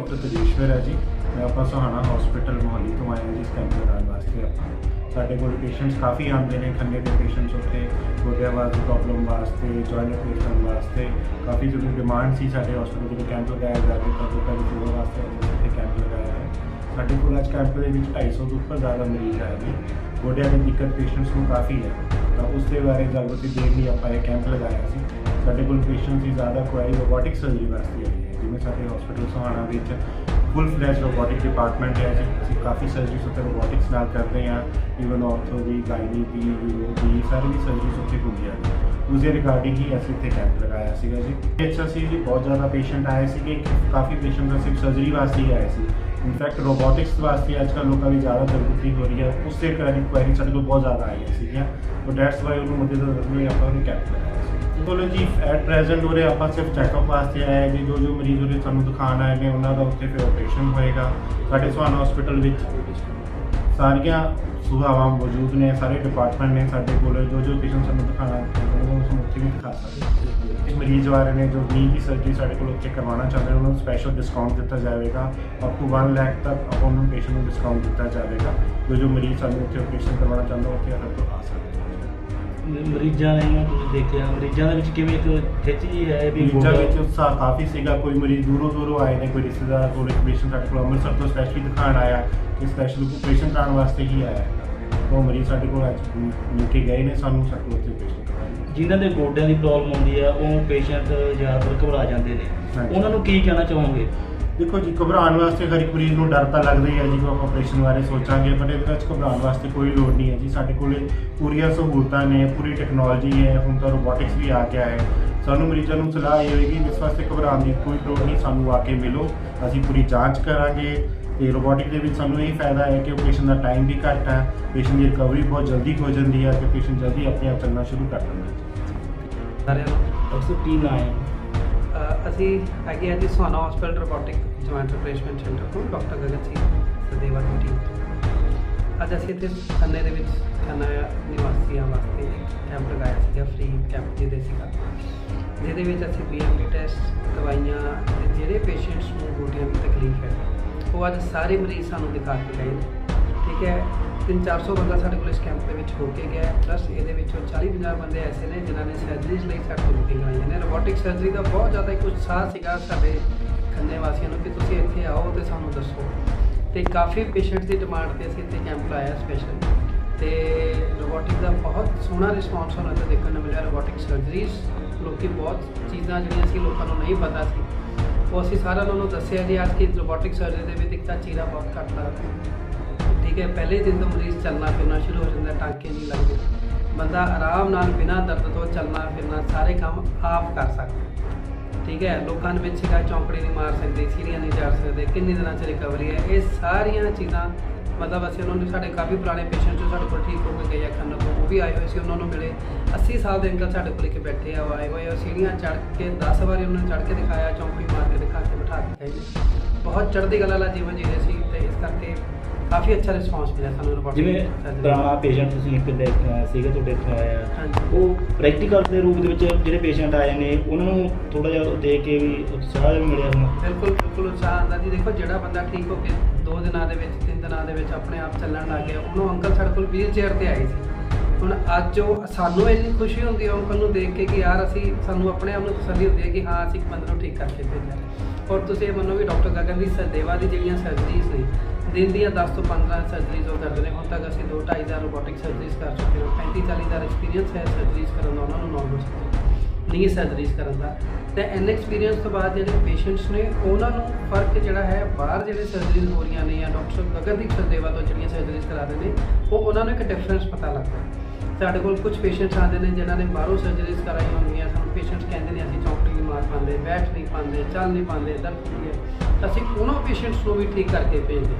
Doctor ਤਜੇਸ਼ਵਰ ਹੈ ਜੀ। ਮੈਂ ਆਪਾਂ ਸੋਹਾਣਾ ਹਸਪੀਟਲ ਮੋਹਾਲੀ ਤੋਂ ਆਇਆ ਜੀ ਕੈਂਪ ਲਗਾਉਣ ਵਾਸਤੇ ਆਪਾਂ। ਸਾਡੇ ਕੋਲ ਪੇਸ਼ੈਂਟਸ ਕਾਫੀ ਆਉਂਦੇ ਨੇ, ਖੰਨੇ ਦੇ ਪੇਸ਼ੈਂਟਸ ਉੱਥੇ ਗੋਡਿਆਂ ਵਾਸਤੇ ਪ੍ਰੋਬਲਮ ਵਾਸਤੇ ਜੁਆਇੰਟ ਪੇਸ਼ੈਂਟ ਵਾਸਤੇ। ਕਾਫੀ ਜਿਹੜੀ ਡਿਮਾਂਡ ਸੀ ਸਾਡੇ ਹਸਪੀਟਲ ਵਿੱਚ ਕੈਂਪ ਲਗਾਇਆ ਜਾਵੇ ਤਾਂ ਲੋਕਾਂ ਦੀ ਸੇਵਾ ਵਾਸਤੇ ਇੱਥੇ ਕੈਂਪ ਲਗਾਇਆ ਹੈ। ਸਾਡੇ ਕੋਲ ਅੱਜ ਕੈਂਪ ਦੇ ਵਿੱਚ 250 ਤੋਂ ਉੱਪਰ ਜ਼ਿਆਦਾ ਮਰੀਜ਼ ਆਏ ਨੇ। ਗੋਡਿਆਂ ਦੀ ਦਿੱਕਤ ਪੇਸ਼ੈਂਟਸ ਨੂੰ ਕਾਫੀ ਹੈ। ਤਾਂ ਉਸ ਦੇ ਬਾਰੇ ਜਾਗਰੂਕਤਾ ਦੇਣ ਲਈ ਆਪਾਂ ਇਹ ਕੈਂਪ ਲਗਾਇਆ ਸੀ। ਸਾਡੇ ਕੋਲ ਪੇਸ਼ੈਂਟਸ ਦੀ ਜ਼ਿਆਦਾ ਕੁਆਰੀ ਰੋਬੋਟਿਕ ਸਰਜਰੀ ਵਾਸਤੇ ਆਈ ਹੈ। ਜਿਵੇਂ ਸਾਡੇ ਹਸਪੀਟਲ ਸਹਾਣਾ ਵਿੱਚ ਫੁੱਲ ਫਲੈਸ਼ ਰੋਬੋਟਿਕ ਡਿਪਾਰਟਮੈਂਟ ਹੈ ਜੀ। ਅਸੀਂ ਕਾਫੀ ਸਰਜਰੀਜ਼ ਉੱਤੇ ਰੋਬੋਟਿਕਸ ਨਾਲ ਕਰਦੇ ਹਾਂ। ਈਵਨ ਆਰਥੋ ਦੀ ਗਾਇਨੀ ਦੀ ਯੂਰੋ ਦੀ ਸਾਰੀ ਵੀ ਸਰਜਰੀਜ਼ ਉੱਤੇ ਹੁੰਦੀਆਂ ਨੇ ਉਸ ਰਿਗਾਰਡਿੰਗ ਹੀ ਅਸੀਂ ਇੱਥੇ ਕੈਂਪ ਲਗਾਇਆ ਸੀਗਾ ਜੀ। ਇੱਥੇ ਅਸੀਂ ਜੀ ਬਹੁਤ ਜ਼ਿਆਦਾ ਪੇਸ਼ੈਂਟ ਆਏ ਸੀਗੇ। ਕਾਫੀ ਪੇਸ਼ੈਂਟ ਸਿਰਫ ਸਰਜਰੀ ਵਾਸਤੇ ਹੀ ਆਏ ਸੀ। ਇਨਫੈਕਟ ਰੋਬੋਟਿਕਸ ਵਾਸਤੇ ਅੱਜ ਕੱਲ੍ਹ ਲੋਕਾਂ ਦੀ ਜ਼ਿਆਦਾ ਜ਼ਰੂਰਤ ਹੋ ਰਹੀ ਹੈ। ਉਸ ਦੇ ਕਾਰਨ ਕੁਐਰੀ ਸਾਡੇ ਕੋਲ ਬਹੁਤ ਜ਼ਿਆਦਾ ਆਈਆਂ ਸੀਗੀਆਂ। ਸੋ ਦੈਟਸ ਵਾਈ ਉਹਨੂੰ ਮੱਦੇ ਨਜ਼ਰ ਲਈ ਆਪਾਂ ਉਹਨੂੰ ਕੈਂਪ ਲਗਾਇਆ। ਬੋਲੋ ਜੀ ਐਟ ਪ੍ਰੈਜ਼ੈਂਟ ਉਰੇ ਆਪਾਂ ਸਿਰਫ ਚੈੱਕਅਪ ਵਾਸਤੇ ਆਏ ਹਾਂ ਜੀ ਜੋ ਜੋ ਮਰੀਜ਼ ਉਰੇ ਸਾਨੂੰ ਦਿਖਾਉਣ ਆਏ ਨੇ, ਉਹਨਾਂ ਦਾ ਉੱਥੇ ਫਿਰ ਆਪਰੇਸ਼ਨ ਹੋਏਗਾ। ਸਾਡੇ ਸਵਾਨ ਹਸਪੀਟਲ ਵਿੱਚ ਸਾਰੀਆਂ ਸੁਵਿਧਾਵਾਂ ਮੌਜੂਦ ਨੇ, ਸਾਰੇ ਡਿਪਾਰਟਮੈਂਟ ਨੇ ਸਾਡੇ ਕੋਲ, ਜੋ ਜੋ ਪੇਸ਼ੈਂਟ ਸਾਨੂੰ ਦਿਖਾਉਣਾ ਚਾਹੁੰਦੇ ਨੇ ਉਸ ਨੂੰ ਉੱਥੇ ਵੀ ਦਿਖਾ ਸਕਦੇ ਹਾਂ। ਮਰੀਜ਼ ਬਾਰੇ ਨੇ, ਜੋ ਨੀ ਦੀ ਸਰਜਰੀ ਸਾਡੇ ਕੋਲ ਉੱਥੇ ਕਰਵਾਉਣਾ ਚਾਹੁੰਦੇ ਨੇ, ਉਹਨਾਂ ਨੂੰ ਸਪੈਸ਼ਲ ਡਿਸਕਾਊਂਟ ਦਿੱਤਾ ਜਾਵੇਗਾ। ਅਪ ਟੂ 1 ਲੱਖ ਤੱਕ ਆਪਾਂ ਉਹਨਾਂ ਪੇਸ਼ੈਂਟ ਨੂੰ ਡਿਸਕਾਊਂਟ ਦਿੱਤਾ ਜਾਵੇਗਾ। ਜੋ ਜੋ ਮਰੀਜ਼ ਸਾਨੂੰ ਉੱਥੇ ਆਪਰੇਸ਼ਨ ਕਰਵਾਉਣਾ ਚਾਹੁੰਦਾ, ਉੱਥੇ ਸਾਡੇ ਕੋਲ ਆ ਸਕਦੇ ਮਰੀਜ਼ਾਂ ਨੇ ਤੁਸੀਂ ਦੇਖਿਆ ਮਰੀਜ਼ਾਂ ਦੇ ਵਿੱਚ ਕਿਵੇਂ ਇੱਕ ਖਿੱਚ ਜੀ ਹੈ ਵੀ ਮਰੀਜ਼ਾਂ ਵਿੱਚ ਉਤਸ਼ਾਹ ਕਾਫੀ ਸੀਗਾ ਕੋਈ ਮਰੀਜ਼ ਦੂਰੋਂ ਦੂਰੋਂ ਆਏ ਨੇ ਕੋਈ ਰਿਸ਼ਤੇਦਾਰ ਕੋਲ ਇੱਕ ਪੇਸ਼ੈਂਟ ਸਾਡੇ ਕੋਲ ਅੰਮ੍ਰਿਤਸਰ ਤੋਂ ਸਪੈਸ਼ਲੀ ਦਿਖਾਉਣ ਆਇਆ ਕਿ ਸਪੈਸ਼ਲ ਆਪਰੇਸ਼ਨ ਕਰਾਉਣ ਵਾਸਤੇ ਹੀ ਆਇਆ। ਉਹ ਮਰੀਜ਼ ਸਾਡੇ ਕੋਲ ਅੱਜ ਮਿਲ ਕੇ ਗਏ ਨੇ ਸਾਨੂੰ ਸਾਡੇ ਕੋਲ ਉੱਥੇ ਆਪਰੇਸ਼ਨ ਕਰਵਾਇਆ ਜਿਨ੍ਹਾਂ ਦੇ ਗੋਡਿਆਂ ਦੀ ਪ੍ਰੋਬਲਮ ਹੁੰਦੀ ਹੈ ਉਹ ਪੇਸ਼ੈਂਟ ਜ਼ਿਆਦਾਤਰ ਘਬਰਾ ਜਾਂਦੇ ਨੇ। ਉਹਨਾਂ ਨੂੰ ਕੀ ਕਹਿਣਾ ਚਾਹੋਗੇ? ਦੇਖੋ ਜੀ, ਘਬਰਾਉਣ ਵਾਸਤੇ ਹਰ ਇੱਕ ਮਰੀਜ਼ ਨੂੰ ਡਰ ਤਾਂ ਲੱਗਦਾ ਹੀ ਹੈ ਜੀ ਕਿ ਆਪਾਂ ਆਪਰੇਸ਼ਨ ਬਾਰੇ ਸੋਚਾਂਗੇ ਪਰ ਇਹਦੇ ਵਿੱਚ ਘਬਰਾਉਣ ਵਾਸਤੇ ਕੋਈ ਲੋੜ ਨਹੀਂ ਹੈ ਜੀ। ਸਾਡੇ ਕੋਲੇ ਪੂਰੀਆਂ ਸਹੂਲਤਾਂ ਨੇ, ਪੂਰੀ ਟੈਕਨੋਲੋਜੀ ਹੈ, ਹੁਣ ਤਾਂ ਰੋਬੋਟਿਕਸ ਵੀ ਆ ਗਿਆ ਹੈ। ਸਾਨੂੰ ਮਰੀਜ਼ਾਂ ਨੂੰ ਸਲਾਹ ਇਹ ਹੋਏਗੀ ਕਿ ਇਸ ਵਾਸਤੇ ਘਬਰਾਉਣ ਦੀ ਕੋਈ ਲੋੜ ਨਹੀਂ, ਸਾਨੂੰ ਆ ਕੇ ਮਿਲੋ, ਅਸੀਂ ਪੂਰੀ ਜਾਂਚ ਕਰਾਂਗੇ। ਤੇ ਰੋਬੋਟਿਕ ਦੇ ਵਿੱਚ ਸਾਨੂੰ ਇਹ ਫਾਇਦਾ ਹੈ ਕਿ ਆਪਰੇਸ਼ਨ ਦਾ ਟਾਈਮ ਵੀ ਘੱਟ ਹੈ ਪੇਸ਼ੈਂਟ ਦੀ ਰਿਕਵਰੀ ਬਹੁਤ ਜਲਦੀ ਹੋ ਜਾਂਦੀ ਹੈ ਤੇ ਪੇਸ਼ੈਂਟ ਜਲਦੀ ਆਪਣੇ ਆਪ ਚੱਲਣਾ ਸ਼ੁਰੂ ਕਰ ਦਿੰਦਾ ਹੈ ਸਾਰਿਆਂ ਨੂੰ ਡਾਕਟਰ ਕੀ ਨਾਂ ਅਸੀਂ ਹੈਗੇ ਆ ਜੀ Sona hospital robotic joint replacement centre ਤੋਂ ਡਾਕਟਰ ਗਗਨ ਸਿੰਘ ਸਦੇਵਾ ਦੀ ਟੀਮ ਅੱਜ ਅਸੀਂ ਇੱਥੇ ਖੰਨੇ ਦੇ ਵਿੱਚ ਖੰਨਾ ਨਿਵਾਸੀਆਂ ਵਾਸਤੇ ਕੈਂਪ ਲਗਾਇਆ ਸੀਗਾ ਫ੍ਰੀ ਕੈਂਪ ਜਿਹਦੇ ਸੀਗਾ। ਜਿਹਦੇ ਵਿੱਚ ਅਸੀਂ ਬੀਐਮਡੀ ਟੈਸਟ ਦਵਾਈਆਂ ਤੇ ਜਿਹੜੇ ਪੇਸ਼ੈਂਟਸ ਨੂੰ ਗੋਡਿਆਂ ਦੀ ਤਕਲੀਫ ਹੈ, ਉਹ ਅੱਜ ਸਾਰੇ ਮਰੀਜ਼ ਸਾਨੂੰ ਦਿਖਾ ਕੇ ਗਏ ਨੇ। ਠੀਕ ਹੈ 3-400 ਬੰਦਾ ਸਾਡੇ ਕੋਲ ਇਸ ਕੈਂਪ ਦੇ ਵਿੱਚ ਹੋ ਕੇ ਗਿਆ ਪਲੱਸ ਇਹਦੇ ਵਿੱਚੋਂ 40-50 ਬੰਦੇ ਐਸੇ ਨੇ ਜਿਨ੍ਹਾਂ ਨੇ ਸਰਜਰੀਜ਼ ਲਈ ਸਾਡੇ ਕੋਲ ਬੁਕਿੰਗ ਕਰਾਈਆਂ ਨੇ ਰੋਬੋਟਿਕ ਸਰਜਰੀ ਦਾ ਬਹੁਤ ਜ਼ਿਆਦਾ ਇੱਕ ਉਤਸ਼ਾਹ ਸੀਗਾ ਸਾਡੇ ਖੰਨੇ ਵਾਸੀਆਂ ਨੂੰ ਕਿ ਤੁਸੀਂ ਇੱਥੇ ਆਓ ਤੇ ਸਾਨੂੰ ਦੱਸੋ। ਤੇ ਕਾਫੀ ਪੇਸ਼ੈਂਟਸ ਦੀ ਡਿਮਾਂਡ ਤੇ ਅਸੀਂ ਇੱਥੇ ਕੈਂਪ ਲਾਇਆ ਸਪੈਸ਼ਲ ਤੇ ਰੋਬੋਟਿਕ ਦਾ ਬਹੁਤ ਸੋਹਣਾ ਰਿਸਪਾਂਸ ਉਹਨਾਂ ਤੇ ਦੇਖਣ ਨੂੰ ਮਿਲਿਆ। ਰੋਬੋਟਿਕ ਸਰਜਰੀਜ਼ ਲੋਕੀ ਬਹੁਤ ਚੀਜ਼ਾਂ ਜਿਹੜੀਆਂ ਸੀ ਲੋਕਾਂ ਨੂੰ ਨਹੀਂ ਪਤਾ ਸੀ। ਉਹ ਅਸੀਂ ਸਾਰਿਆਂ ਨੂੰ ਦੱਸਿਆ ਜੀ, ਅੱਜ ਕੀ ਰੋਬੋਟਿਕ ਸਰਜਰੀ ਦੇ ਵਿੱਚ ਇੱਕ ਤਾਂ ਚੀਰਾ ਬਹੁਤ ਘੱਟ ਲੱਗਦਾ ਠੀਕ ਹੈ, ਪਹਿਲੇ ਦਿਨ ਤੋਂ ਮਰੀਜ਼ ਚੱਲਣਾ ਫਿਰਨਾ ਸ਼ੁਰੂ ਹੋ ਜਾਂਦਾ, ਟਾਂਕੇ ਨਹੀਂ ਲੱਗਦੇ। ਬੰਦਾ ਆਰਾਮ ਨਾਲ ਬਿਨਾਂ ਦਰਦ ਤੋਂ ਚੱਲਣਾ ਫਿਰਨਾ, ਸਾਰੇ ਕੰਮ ਆਪ ਕਰ ਸਕਦਾ ਠੀਕ ਹੈ, ਲੋਕਾਂ ਦੇ ਵਿੱਚ ਸੀਗਾ ਚੌਂਕੜੀ ਨਹੀਂ ਮਾਰ ਸਕਦੇ, ਸੀੜੀਆਂ ਨਹੀਂ ਚੜ ਸਕਦੇ, ਕਿੰਨੇ ਦਿਨਾਂ ਚ ਰਿਕਵਰੀ ਹੈ, ਇਹ ਸਾਰੀਆਂ ਚੀਜ਼ਾਂ, ਮਤਲਬ ਅਸੀਂ ਉਹਨਾਂ ਨੂੰ, ਸਾਡੇ ਕਾਫੀ ਪੁਰਾਣੇ ਪੇਸ਼ੈਂਟ ਜੋ ਸਾਡੇ ਕੋਲ ਠੀਕ ਹੋ ਕੇ ਗਏ ਆ ਖੰਨਾ ਤੋਂ, ਉਹ ਵੀ ਆਏ ਹੋਏ ਸੀ, ਉਹਨਾਂ ਨੂੰ ਮਿਲੇ। 80 ਸਾਲ ਦੇ ਅੰਕਲ ਸਾਡੇ ਕੋਲ ਇੱਕ ਬੈਠੇ ਆ, ਉਹ ਆਏ ਹੋਏ ਆ ਸੀੜੀਆਂ ਚੜ ਕੇ 10 ਵਾਰੀ ਉਹਨਾਂ ਨੂੰ ਚੜ ਕੇ ਦਿਖਾਇਆ, ਚੌਂਕੜੀ ਮਾਰ ਕੇ ਦਿਖਾ ਕੇ ਬਿਠਾ ਕੇ ਬਹੁਤ ਚੜ੍ਹਦੀ ਕਲਾ ਵਾਲਾ ਜੀਵਨ ਜੀ ਰਹੇ ਸੀ ਤੇ ਇਸ ਕਰਕੇ ਕਾਫੀ ਅੱਛਾ ਰਿਸਪਾਂਸ ਮਿਲਿਆ ਸਾਨੂੰ robotic ਜਿਵੇਂ ਦਾ। ਪੁਰਾਣਾ ਪੇਸ਼ੈਂਟ ਤੁਸੀਂ ਇੱਕ ਦੇਖਿਆ ਸੀਗਾ ਤੁਹਾਡੇ ਇੱਥੇ ਆਇਆ ਹਾਂਜੀ। ਉਹ ਪ੍ਰੈਕਟੀਕਲ ਦੇ ਰੂਪ ਦੇ ਵਿੱਚ ਜਿਹੜੇ ਪੇਸ਼ੈਂਟ ਆਏ ਨੇ ਉਹਨਾਂ ਨੂੰ ਥੋੜਾ ਜਿਹਾ ਦੇਖ ਕੇ ਵੀ ਉਤਸ਼ਾਹ ਜਿਹਾ ਮਿਲਿਆ ਹੋਣਾ ਬਿਲਕੁਲ ਬਿਲਕੁਲ ਉਤਸ਼ਾਹ ਆਉਂਦਾ ਜੀ ਦੇਖੋ ਜਿਹੜਾ ਬੰਦਾ ਠੀਕ ਹੋ ਕੇ ਦੋ ਦਿਨਾਂ ਦੇ ਵਿੱਚ ਤਿੰਨ ਦਿਨਾਂ ਦੇ ਵਿੱਚ ਆਪਣੇ ਆਪ ਚੱਲਣ ਲੱਗ ਗਿਆ ਉਹਨੂੰ ਅੰਕਲ ਸਾਡੇ ਕੋਲ ਵੀਲ ਚੇਅਰ ਤੇ ਆਏ ਸੀ ਹੁਣ ਅੱਜ ਉਹ ਸਾਨੂੰ ਇੰਨੀ ਖੁਸ਼ੀ ਹੁੰਦੀ ਹੈ ਅੰਕਲ ਨੂੰ ਦੇਖ ਕੇ ਕਿ ਯਾਰ ਅਸੀਂ ਸਾਨੂੰ ਆਪਣੇ ਆਪ ਨੂੰ ਤਸੱਲੀ ਹੁੰਦੀ ਹੈ ਕਿ ਹਾਂ ਅਸੀਂ ਇੱਕ ਬੰਦੇ ਨੂੰ ਠੀਕ ਕਰਕੇ ਭੇਜਿਆ ਔਰ ਤੁਸੀਂ ਇਹ ਮੰਨੋ ਵੀ ਡਾਕਟਰ ਗਗਨ ਦੀ ਸਦੇਵਾ ਦੀ ਜਿਹੜੀਆਂ ਸਰਜਰੀਜ਼ ਨੇ ਦਿਨ ਦੀਆਂ 10 ਤੋਂ 15 ਸਰਜਰੀਜ਼ ਉਹ ਕਰਦੇ ਨੇ। ਹੁਣ ਤੱਕ ਅਸੀਂ 2 2.5 ਰੋਬੋਟਿਕ ਸਰਜਰੀਜ਼ ਕਰ ਚੁੱਕੇ ਹਾਂ। 35 40 ਐਕਸਪੀਰੀਅੰਸ ਹੈ ਸਰਜਰੀਜ਼ ਕਰਨ ਦਾ, ਉਹਨਾਂ ਨੂੰ ਨੌਲੇਜ ਨਹੀਂ ਸਰਜਰੀਜ਼ ਕਰਨ ਦਾ। ਤੇ ਐਨ ਐਕਸਪੀਰੀਅੰਸ ਤੋਂ ਬਾਅਦ ਜਿਹੜੇ ਪੇਸ਼ੈਂਟਸ ਨੇ, ਉਹਨਾਂ ਨੂੰ ਫ਼ਰਕ ਜਿਹੜਾ ਹੈ, ਬਾਹਰ ਜਿਹੜੇ ਸਰਜਰੀਜ਼ ਹੋ ਰਹੀਆਂ ਨੇ ਜਾਂ ਡਾਕਟਰ ਗਗਨਦੀਪ ਸਰਦੇਵਾ ਤੋਂ ਜਿਹੜੀਆਂ ਸਰਜਰੀਜ਼ ਕਰਾ ਰਹੇ ਨੇ, ਉਹ ਉਹਨਾਂ ਨੂੰ ਇੱਕ ਡਿਫਰੈਂਸ ਪਤਾ ਲੱਗਦਾ ਸਾਡੇ ਕੋਲ ਕੁਝ ਪੇਸ਼ੈਂਟਸ ਆਉਂਦੇ ਨੇ, ਜਿਨ੍ਹਾਂ ਨੇ ਬਾਹਰੋਂ ਸਰਜਰੀਜ਼ ਕਰਾਈਆਂ ਹੁੰਦੀਆਂ ਸਾਨੂੰ ਪੇਸ਼ੈਂਟਸ ਕਹਿੰਦੇ ਨੇ, ਅਸੀਂ ਚੌਂਕੜੀ ਨਹੀਂ ਮਾਰ ਪਾਉਂਦੇ, ਬੈਠ ਨਹੀਂ ਪਾਉਂਦੇ, ਚੱਲ ਨਹੀਂ ਪਾਉਂਦੇ, ਦਰਦ ਹੁੰਦੀ ਹੈ। ਅਸੀਂ ਉਹਨਾਂ ਪੇਸ਼ੈਂਟਸ ਨੂੰ ਵੀ ਠੀਕ ਕਰਕੇ ਭੇਜਦੇ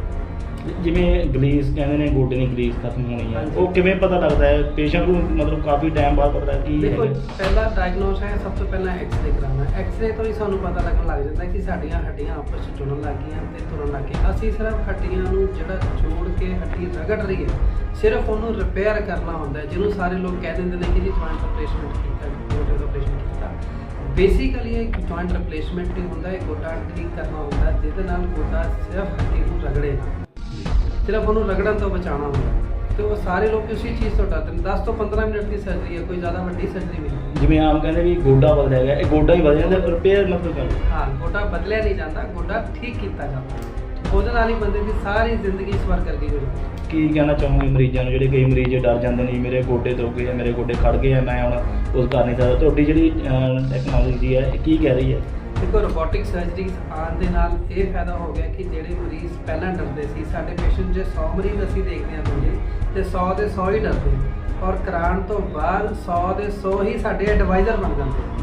ਜਿਵੇਂ ਗਲੀਸ ਕਹਿੰਦੇ ਨੇ ਗੋਡੇ ਦੀ ਗਲੀਸ ਖਤਮ ਹੋਣੀ ਹੈ। ਉਹ ਕਿਵੇਂ ਪਤਾ ਲੱਗਦਾ ਹੈ? ਪੇਸ਼ੈਂਟ ਨੂੰ ਮਤਲਬ ਕਾਫੀ ਟਾਈਮ ਬਾਅਦ ਪਤਾ ਕੀ ਦੇਖੋ ਹੈ ਪਹਿਲਾ ਡਾਇਗਨੋਸ ਹੈ ਸਭ ਤੋਂ ਪਹਿਲਾਂ ਐਕਸ-ਰੇ ਕਰਾਉਣਾ। ਐਕਸ-ਰੇ ਤੋਂ ਹੀ ਸਾਨੂੰ ਪਤਾ ਲੱਗਣ ਲੱਗ ਜਾਂਦਾ ਕਿ ਸਾਡੀਆਂ ਹੱਡੀਆਂ ਆਪਸ ਵਿੱਚ ਜੁੜਨ ਲੱਗ ਗਈਆਂ ਤੇ ਤੁਰਨ ਲੱਗ ਗਏ ਅਸੀਂ ਸਿਰਫ ਹੱਡੀਆਂ ਨੂੰ ਜਿਹੜਾ ਜੋੜ ਕੇ ਹੱਡੀ ਰਗੜ ਰਹੀ ਹੈ ਸਿਰਫ ਉਹਨੂੰ ਰਿਪੇਅਰ ਕਰਨਾ ਹੁੰਦਾ ਹੈ ਜਿਹਨੂੰ ਸਾਰੇ ਲੋਕ ਕਹਿ ਦਿੰਦੇ ਨੇ ਕਿ ਜੀ ਜੁਆਇੰਟ ਆਪਰੇਸ਼ਨ ਕੀਤਾ ਗੋਡੇ ਦਾ ਆਪਰੇਸ਼ਨ ਕੀਤਾ ਬੇਸਿਕਲੀ ਇੱਕ ਜੁਆਇੰਟ ਰਿਪਲੇਸਮੈਂਟ ਨਹੀਂ ਹੁੰਦਾ ਇਹ ਗੋਡਾ ਠੀਕ ਕਰਨਾ ਹੁੰਦਾ ਜਿਹਦੇ ਨਾਲ ਗੋਡਾ ਸਿਰਫ ਹੱਡੀ ਨੂੰ ਰਗੜੇ ਨਾ। ਸਿਰਫ ਉਹਨੂੰ ਰਗੜਨ ਤੋਂ ਬਚਾਉਣਾ ਹੁੰਦਾ ਤੇ ਉਹ ਸਾਰੇ ਲੋਕ ਉਸੇ ਚੀਜ਼ ਤੋਂ ਡਰਦੇ ਨੇ। 10 ਤੋਂ 15 ਮਿੰਟ ਦੀ ਸਰਜਰੀ ਹੈ ਕੋਈ ਜ਼ਿਆਦਾ ਵੱਡੀ ਸਰਜਰੀ ਨਹੀਂ। ਜਿਵੇਂ ਆਮ ਕਹਿੰਦੇ ਵੀ ਗੋਡਾ ਬਦਲਿਆ ਗਿਆ ਇਹ ਗੋਡਾ ਹੀ ਬਦਲ ਜਾਂਦਾ ਰਿਪੇਅਰ ਮਤਲਬ ਕਰ। ਹਾਂ ਗੋਡਾ ਬਦਲਿਆ ਨਹੀਂ ਜਾਂਦਾ ਗੋਡਾ ਠੀਕ ਕੀਤਾ ਜਾਂਦਾ। ਉਹਦੇ ਨਾਲ ਹੀ ਬੰਦੇ ਦੀ ਸਾਰੀ ਜ਼ਿੰਦਗੀ ਸਵਰ ਕਰ ਗਈ ਹੋਈ ਕੀ ਕਹਿਣਾ ਚਾਹੋਗੇ ਮਰੀਜ਼ਾਂ ਨੂੰ? ਜਿਹੜੇ ਕਈ ਮਰੀਜ਼ ਡਰ ਜਾਂਦੇ ਨੇ ਮੇਰੇ ਗੋਡੇ ਤੋਂ ਗਏ ਆ ਮੇਰੇ ਗੋਡੇ ਖੜ ਗਏ ਆ ਮੈਂ ਹੁਣ ਉਸ ਕਰ ਨਹੀਂ ਸਕਦਾ। ਤੁਹਾਡੀ ਜਿਹੜੀ ਟੈਕਨੋਲੋਜੀ ਹੈ ਇਹ ਕੀ ਕਹਿ ਰਹੀ ਹੈ? ਦੇਖੋ ਰੋਬੋਟਿਕ ਸਰਜਰੀਜ਼ ਆਉਣ ਦੇ ਨਾਲ ਇਹ ਫਾਇਦਾ ਹੋ ਗਿਆ ਕਿ ਜਿਹੜੇ ਮਰੀਜ਼ ਪਹਿਲਾਂ ਡਰਦੇ ਸੀ, ਸਾਡੇ ਪੇਸ਼ੈਂਟ ਜੇ 100 ਮਰੀਜ਼ ਅਸੀਂ ਦੇਖਦੇ ਹਾਂ ਰੋਜ਼ ਤੇ 100 ਦੇ 100 ਹੀ ਡਰਦੇ। ਔਰ ਕਰਾਉਣ ਤੋਂ ਬਾਅਦ 100 ਦੇ 100 ਹੀ ਸਾਡੇ ਐਡਵਾਈਜ਼ਰ ਬਣ ਜਾਂਦੇ।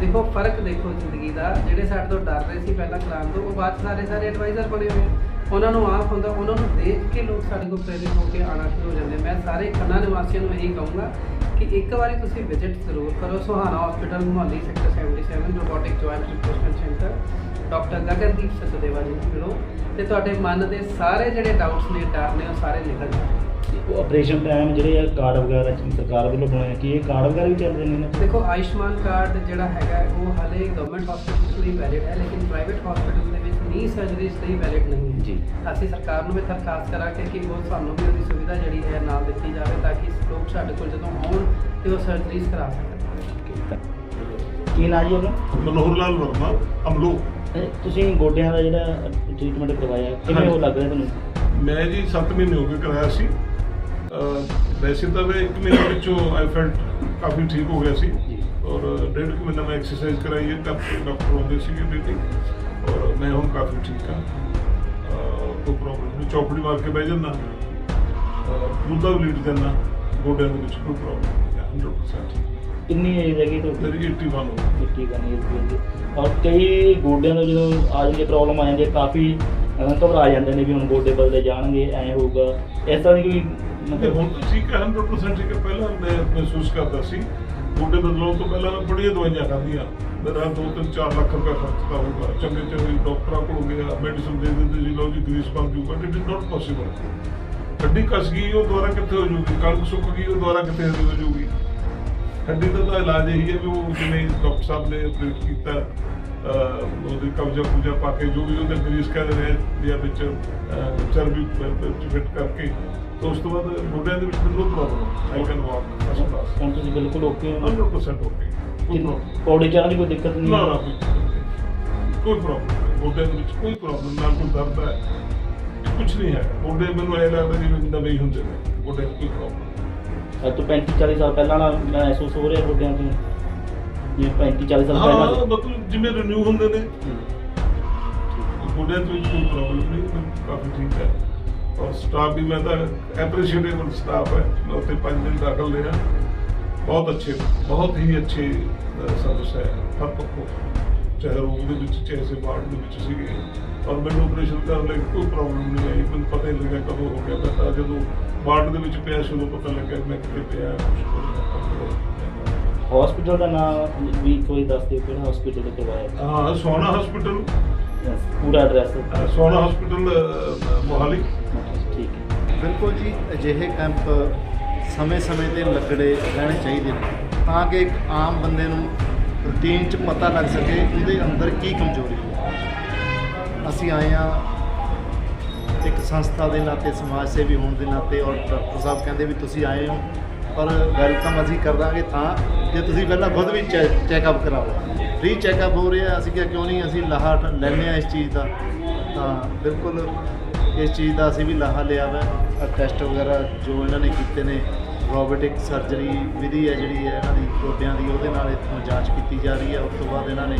ਦੇਖੋ, ਫ਼ਰਕ ਦੇਖੋ ਜ਼ਿੰਦਗੀ ਦਾ, ਜਿਹੜੇ ਸਾਡੇ ਤੋਂ ਡਰ ਰਹੇ ਸੀ ਪਹਿਲਾਂ ਕਰਾਉਣ ਤੋਂ, ਉਹ ਬਾਅਦ ਸਾਰੇ ਸਾਰੇ ਐਡਵਾਈਜ਼ਰ ਬਣੇ ਹੋਏ ਉਹਨਾਂ ਨੂੰ ਆਪ ਹੁੰਦਾ ਉਹਨਾਂ ਨੂੰ ਦੇਖ ਕੇ ਲੋਕ ਸਾਡੇ ਕੋਲ ਪ੍ਰੇਰਿਤ ਹੋ ਕੇ ਆਉਣਾ ਸ਼ੁਰੂ ਹੋ ਜਾਂਦੇ ਮੈਂ ਸਾਰੇ ਖੰਨਾ ਨਿਵਾਸੀਆਂ ਨੂੰ ਇਹੀ ਕਹੂੰਗਾ ਕਿ ਇੱਕ ਵਾਰੀ ਤੁਸੀਂ ਵਿਜ਼ਿਟ ਜ਼ਰੂਰ ਕਰੋ Suhana hospital Mohali sector 77 robotic joint replacement centre doctor Gagandeep Sachdeva ji ਨੂੰ ਮਿਲੋ ਤੇ ਤੁਹਾਡੇ ਮਨ ਦੇ ਸਾਰੇ ਜਿਹੜੇ ਡਾਊਟਸ ਨੇ ਡਰ ਨੇ ਉਹ ਸਾਰੇ ਨਿਕਲ ਜਾਣਗੇ ਉਹ ਆਪਰੇਸ਼ਨ ਟਾਈਮ ਜਿਹੜੇ ਆ ਕਾਰਡ ਵਗੈਰਾ ਚ ਸਰਕਾਰ ਵੱਲੋਂ ਬਣਾਏ ਆ, ਕੀ ਇਹ ਕਾਰਡ ਵਗੈਰਾ ਵੀ ਚੱਲਦੇ ਨੇ ਇਹਨਾਂ 'ਚ? ਦੇਖੋ ਆਯੁਸ਼ਮਾਨ ਕਾਰਡ ਜਿਹੜਾ ਹੈਗਾ ਉਹ ਹਾਲੇ ਗਵਰਨਮੈਂਟ ਹਸਪੀਟਲਸ ਲਈ ਵੈਲਿਡ ਹੈ ਲੇਕਿਨ ਪ੍ਰਾਈਵੇਟ ਹਸਪੀਟਲ ਦੇ ਨੀ ਸਰਜਰੀਜ਼ ਲਈ ਵੈਲਿਡ ਨਹੀਂ ਹੈ। ਜੀ। ਅਸੀਂ ਸਰਕਾਰ ਨੂੰ ਵੀ ਦਰਖਾਸਤ ਕਰਾਂਗੇ ਕਿ ਉਹ ਸਾਨੂੰ ਵੀ ਉਹਦੀ ਸੁਵਿਧਾ ਜਿਹੜੀ ਹੈ ਨਾਲ ਦਿੱਤੀ ਜਾਵੇ ਤਾਂ ਕਿ ਲੋਕ ਸਾਡੇ ਕੋਲ ਜਦੋਂ ਆਉਣ ਤੇ ਉਹ ਸਰਜਰੀਜ਼ ਕਰਾ ਸਕਣ। ਕੀ ਨਾਂ ਜੀ ਆਪਣਾ? ਮਨੋਹਰ ਲਾਲ ਵਰਮਾ ਅਮਲੋ। ਤੁਸੀਂ ਗੋਡਿਆਂ ਦਾ ਜਿਹੜਾ ਟ੍ਰੀਟਮੈਂਟ ਕਰਵਾਇਆ ਕਿਵੇਂ ਉਹ ਲੱਗ ਰਿਹਾ ਤੁਹਾਨੂੰ? ਮੈਂ ਜੀ 7 ਮਹੀਨੇ ਹੋ ਗਏ ਕਰਾਇਆ ਸੀ। ਵੈਸੇ ਤਾਂ ਮੈਂ 1 ਮਹੀਨੇ ਵਿੱਚੋਂ ਆਈ ਫੈਲਟ ਕਾਫੀ ਠੀਕ ਹੋ ਗਿਆ ਸੀ। ਔਰ ਡੇਢ ਕੁ ਮਹੀਨਾ ਮੈਂ ਐਕਸਰਸਾਈਜ਼ ਕਰਾਈ ਹੈ ਡਾਕਟਰ ਡਾਕਟਰ ਆਉਂਦੇ ਸੀਗੇ ਔਰ ਮੈਂ ਹੁਣ ਕਾਫੀ ਠੀਕ ਹਾਂ। ਕੋਈ ਪ੍ਰੋਬਲਮ ਨਹੀਂ। ਚੌਪੜੀ ਮਾਰ ਕੇ ਬਹਿ ਜਾਂਦਾ। ਮੁੱਦਾ ਵੀ ਲੀਡ ਜਾਂਦਾ ਗੋਡਿਆਂ ਦੇ ਵਿੱਚ ਕੋਈ ਪ੍ਰੋਬਲਮ ਨਹੀਂ। ਹੈ 100% ਠੀਕ ਕਿੰਨੀ ਏਜ ਹੈਗੀ ਤੁਹਾਡੀ? ਮੇਰੀ 81 ਹੋ ਗਈ। ਮਿੱਟੀ ਕਰਨੀ ਹੈ ਔਰ ਕਈ ਗੋਡਿਆਂ ਦਾ ਜਦੋਂ ਆ ਜਾਂਦੀ ਪ੍ਰੋਬਲਮ ਆ ਜਾਂਦੀ ਹੈ ਕਾਫੀ ਅਹ, ਘਬਰਾ ਜਾਂਦੇ ਨੇ ਵੀ ਹੁਣ ਗੋਡੇ ਬਦਲੇ ਜਾਣਗੇ ਐ ਹੋਊਗਾ। ਇਸ ਤਰ੍ਹਾਂ ਦੀ ਕੋਈ ਤੇ ਮਤਲਬ ਹੁਣ ਤਾਂ ਠੀਕ ਹੈ 100% ਠੀਕ ਹੈ। ਪਹਿਲਾਂ ਮੈਂ ਮਹਿਸੂਸ ਕਰਦਾ ਸੀ ਗੋਡੇ ਬਦਲਾਉਣ ਤੋਂ ਪਹਿਲਾਂ ਮੈਂ ਬੜੀਆਂ ਦਵਾਈਆਂ ਖਾਧੀਆਂ ਮੇਰਾ 2-4 ਲੱਖ ਰੁਪਏ ਖਰਚਦਾ ਹੋਊਗਾ। ਚੰਗੇ ਚੰਗੇ ਡਾਕਟਰਾਂ ਕੋਲ ਗਿਆ ਮੈਡੀਸਨ ਦੇ ਦਿੰਦੇ ਸੀ ਲਓ ਜੀ ਗਰੀਸ ਬਣ ਜੂਗਾ। ਇਟ ਇਜ਼ ਨਾਟ ਪੋਸੀਬਲ ਹੱਡੀ ਕੱਸ ਗਈ, ਉਹ ਦੁਬਾਰਾ ਕਿੱਥੇ ਹੋ ਜੂਗੀ? ਕਣਕ ਸੁੱਕ ਗਈ, ਉਹ ਦੁਬਾਰਾ ਕਿੱਥੇ ਹੋ ਜੂਗੀ? ਹੱਡੀ ਦਾ ਇਲਾਜ ਇਹੀ ਹੈ ਵੀ ਉਹ ਜਿਵੇਂ ਡਾਕਟਰ ਸਾਹਿਬ ਨੇ ਆਪਰੇਟ ਕੀਤਾ ਉਹਦੇ ਉਹਦੀ ਕਬਜ਼ਾ ਪੂਜਾ ਪਾ ਕੇ, ਜੋ ਵੀ ਉਹਦੇ ਗਰੀਸ ਕਹਿੰਦੇ ਨੇ ਜਾਂ ਵਿੱਚ ਚਰਬੀ ਫਿੱਟ ਕਰਕੇ। ਤਾਂ ਉਸ ਤੋਂ ਬਾਅਦ ਗੋਡਿਆਂ ਦੇ ਵਿੱਚ no problem I can walk first class ਹੁਣ ਤੁਸੀਂ ਬਿਲਕੁਲ ਓਕੇ ਹੋ। 100% ਓਕੇ ਕੋਈ ਪ੍ਰੋਬਲਮ ਪੌੜੀ ਚੜ੍ਹਨ ਦੀ ਕੋਈ ਦਿੱਕਤ ਨਹੀਂ ਨਾ ਨਾ ਕੋਈ ਨਹੀਂ। ਕੋਈ ਪ੍ਰੋਬਲਮ ਗੋਡਿਆਂ ਦੇ ਵਿੱਚ ਕੋਈ ਪ੍ਰੋਬਲਮ ਨਾ ਕੋਈ ਦਰਦ ਹੈ। ਕੁਝ ਨਹੀਂ ਹੈ। ਗੋਡੇ ਮੈਨੂੰ ਐ ਲੱਗਦਾ ਜਿਵੇਂ ਨਵੇਂ ਹੀ ਹੁੰਦੇ ਨੇ। ਗੋਡੇ ਕੋਈ ਪ੍ਰੋਬਲਮ ਅੱਜ ਤੋਂ 35 40 ਸਾਲ ਪਹਿਲਾਂ ਨਾਲ ਮਹਿਸੂਸ ਹੋ ਰਿਹਾ ਗੋਡਿਆਂ ਤੋਂ। ਜਿਵੇਂ 35 40 ਸਾਲ ਹਾਂ ਪਹਿਲਾਂ ਮਤਲਬ ਜਿਵੇਂ ਰਿਨਿਊ ਹੁੰਦੇ ਨੇ। ਗੋਡਿਆਂ ਦੇ ਵਿੱਚ ਕੋਈ ਪ੍ਰੋਬਲਮ ਨਹੀਂ ਕਾਫੀ ਠੀਕ ਹੈ। ਔਰ ਸਟਾਫ ਵੀ ਮੈਂ ਤਾਂ ਐਪਰੀਸ਼ੀਏਟੇਬਲ ਸਟਾਫ ਹੈ ਮੈਂ ਉੱਥੇ 5 ਦਿਨ ਦਾਖਲ ਰਿਹਾ। ਬਹੁਤ ਅੱਛੇ ਬਹੁਤ ਹੀ ਅੱਛੇ ਸਰਵਿਸ ਹੈ। ਹਰ ਪੱਖੋਂ ਚਾਹੇ ਰੂਮ ਦੇ ਵਿੱਚ ਚਾਹੇ ਸੇ ਵਾਰਡ ਦੇ ਵਿੱਚ ਸੀਗੇ। ਔਰ ਮੈਨੂੰ ਆਪਰੇਸ਼ਨ ਕਰਨ ਲਈ ਕੋਈ ਪ੍ਰੋਬਲਮ ਨਹੀਂ ਆਈ। ਮੈਨੂੰ ਪਤਾ ਹੀ ਨਹੀਂ ਲੱਗਿਆ ਕਦੋਂ ਹੋ ਗਿਆ। ਮੈਂ ਤਾਂ ਜਦੋਂ ਵਾਰਡ ਦੇ ਵਿੱਚ ਪਿਆ ਸੀ ਉਦੋਂ ਪਤਾ ਲੱਗਿਆ ਮੈਂ ਕਿੱਥੇ ਪਿਆ ਹਸਪੀਟਲ ਦਾ ਨਾਮ ਵੀ ਕੋਈ ਦੱਸ ਦਿਓ ਕਿਹੜਾ ਹਸਪੀਟਲ ਤੋਂ ਕਰਵਾਇਆ ਹਾਂ ਸੋਨਾ ਹਸਪੀਟਲ ਪੂਰਾ ਐਡਰੈਸ ਸੋਨਾ ਹਸਪੀਟਲ ਮੋਹਾਲੀ। ਬਿਲਕੁਲ ਜੀ, ਅਜਿਹੇ ਕੈਂਪ ਸਮੇਂ-ਸਮੇਂ ਤੇ ਲੱਗੜੇ ਰਹਿਣੇ ਚਾਹੀਦੇ ਨੇ, ਤਾਂ ਕਿ ਇੱਕ ਆਮ ਬੰਦੇ ਨੂੰ ਰੂਟੀਨ 'ਚ ਪਤਾ ਲੱਗ ਸਕੇ ਉਹਦੇ ਅੰਦਰ ਕੀ ਕਮਜ਼ੋਰੀ ਹੈ। ਅਸੀਂ ਆਏ ਆ ਇੱਕ ਸੰਸਥਾ ਦੇ ਨਾਤੇ, ਸਮਾਜ ਸੇਵੀ ਹੋਣ ਦੇ ਨਾਤੇ, ਔਰ ਡਾਕਟਰ ਸਾਹਿਬ ਕਹਿੰਦੇ ਵੀ ਤੁਸੀਂ ਆਏ ਹੋ, ਪਰ ਵੈਲਕਮ ਅਸੀਂ ਕਰ ਦਾਂਗੇ ਤਾਂ ਜੇ ਤੁਸੀਂ ਪਹਿਲਾਂ ਖੁਦ ਵੀ ਚੈੱਕਅਪ ਕਰਾਓ। ਫ੍ਰੀ ਚੈੱਕਅਪ ਹੋ ਰਿਹਾ, ਅਸੀਂ ਕਿਹਾ ਕਿਉਂ ਨਹੀਂ, ਅਸੀਂ ਲਾਹਾ ਟ- ਲੈਂਦੇ ਆ ਇਸ ਚੀਜ਼ ਦਾ। ਤਾਂ ਬਿਲਕੁਲ। ਇਸ ਚੀਜ਼ ਦਾ ਅਸੀਂ ਵੀ ਲਾਹਾ ਲਿਆ ਵਾ। ਟੈਸਟ ਵਗੈਰਾ ਜੋ ਇਹਨਾਂ ਨੇ ਕੀਤੇ ਨੇ ਰੋਬੋਟਿਕ ਸਰਜਰੀ ਵਿਧੀ ਹੈ ਜਿਹੜੀ ਹੈ ਇਹਨਾਂ ਦੀ ਗੋਡਿਆਂ ਦੀ ਉਹਦੇ ਨਾਲ ਇੱਥੋਂ ਜਾਂਚ ਕੀਤੀ ਜਾ ਰਹੀ ਹੈ। ਉਸ ਤੋਂ ਬਾਅਦ ਇਹਨਾਂ ਨੇ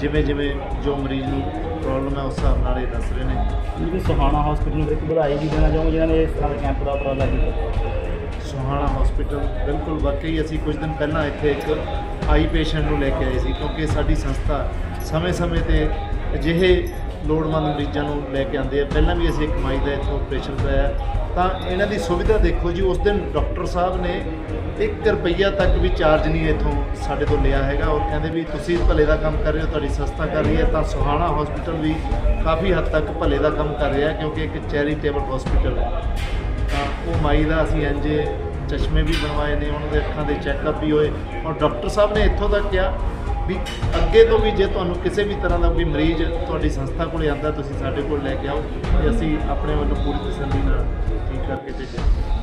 ਜਿਵੇਂ ਜਿਵੇਂ ਜੋ ਮਰੀਜ਼ ਨੂੰ ਪ੍ਰੋਬਲਮ ਹੈ ਉਸ ਹਿਸਾਬ ਨਾਲ ਇਹ ਦੱਸ ਰਹੇ ਨੇ। ਜਿਹੜੀ ਸੁਹਾਣਾ ਹਸਪੀਟਲ ਨੂੰ ਇੱਕ ਵਧਾਈ ਵੀ ਦੇਣਾ ਚਾਹੁੰਦਾ ਜਿਨ੍ਹਾਂ ਨੇ ਇਸ ਤਰ੍ਹਾਂ ਦੇ ਕੈਂਪ ਦਾ ਉਪਰਾਲਾ ਕੀਤਾ। ਸੁਹਾਣਾ ਹਸਪੀਟਲ ਬਿਲਕੁਲ। ਵਾਕਈ ਅਸੀਂ ਕੁਝ ਦਿਨ ਪਹਿਲਾਂ ਇੱਥੇ ਇੱਕ ਆਈ ਪੇਸ਼ੈਂਟ ਨੂੰ ਲੈ ਕੇ ਆਏ ਸੀ ਕਿਉਂਕਿ ਸਾਡੀ ਸੰਸਥਾ ਸਮੇਂ-ਸਮੇਂ ਤੇ ਅਜਿਹੇ ਲੋੜਵੰਦ ਮਰੀਜ਼ਾਂ ਨੂੰ ਲੈ ਕੇ ਆਉਂਦੇ ਆ। ਪਹਿਲਾਂ ਵੀ ਅਸੀਂ ਇੱਕ ਮਾਈ ਦਾ ਇੱਥੋਂ ਆਪਰੇਸ਼ਨ ਕਰਾਇਆ। ਤਾਂ ਇਹਨਾਂ ਦੀ ਸੁਵਿਧਾ ਦੇਖੋ ਜੀ, ਉਸ ਦਿਨ ਡਾਕਟਰ ਸਾਹਿਬ ਨੇ 1 ਰੁਪਈਆ ਤੱਕ ਵੀ ਚਾਰਜ ਨਹੀਂ ਇੱਥੋਂ ਸਾਡੇ ਤੋਂ ਲਿਆ ਹੈਗਾ। ਔਰ ਕਹਿੰਦੇ ਵੀ ਤੁਸੀਂ ਭਲੇ ਦਾ ਕੰਮ ਕਰ ਰਹੇ ਹੋ, ਤੁਹਾਡੀ ਸੰਸਥਾ ਕਰ ਰਹੀ ਹੈ। ਤਾਂ ਸੁਹਾਣਾ ਹਸਪੀਟਲ ਵੀ ਕਾਫੀ ਹੱਦ ਤੱਕ ਭਲੇ ਦਾ ਕੰਮ ਕਰ ਰਿਹਾ, ਕਿਉਂਕਿ ਇੱਕ ਚੈਰੀਟੇਬਲ ਹਸਪੀਟਲ ਹੈ। ਤਾਂ ਉਹ ਮਾਈ ਦਾ ਅਸੀਂ ਇੰਜ ਚਸ਼ਮੇ ਵੀ ਬਣਵਾਏ ਨੇ, ਉਹਨਾਂ ਦੇ ਅੱਖਾਂ ਦੇ ਚੈੱਕਅਪ ਵੀ ਹੋਏ। ਔਰ ਡਾਕਟਰ ਸਾਹਿਬ ਨੇ ਇੱਥੋਂ ਤੱਕ ਕਿਹਾ ਵੀ ਅੱਗੇ ਤੋਂ ਵੀ ਜੇ ਤੁਹਾਨੂੰ ਕਿਸੇ ਵੀ ਤਰ੍ਹਾਂ ਦਾ ਕੋਈ ਮਰੀਜ਼ ਤੁਹਾਡੀ ਸੰਸਥਾ ਕੋਲ ਆਉਂਦਾ ਤੁਸੀਂ ਸਾਡੇ ਕੋਲ ਲੈ ਕੇ ਆਓ ਤੇ ਅਸੀਂ ਆਪਣੇ ਵੱਲੋਂ ਪੂਰੀ ਤਸੱਲੀ ਨਾਲ ਠੀਕ ਕਰਕੇ ਭੇਜਾਂਗੇ।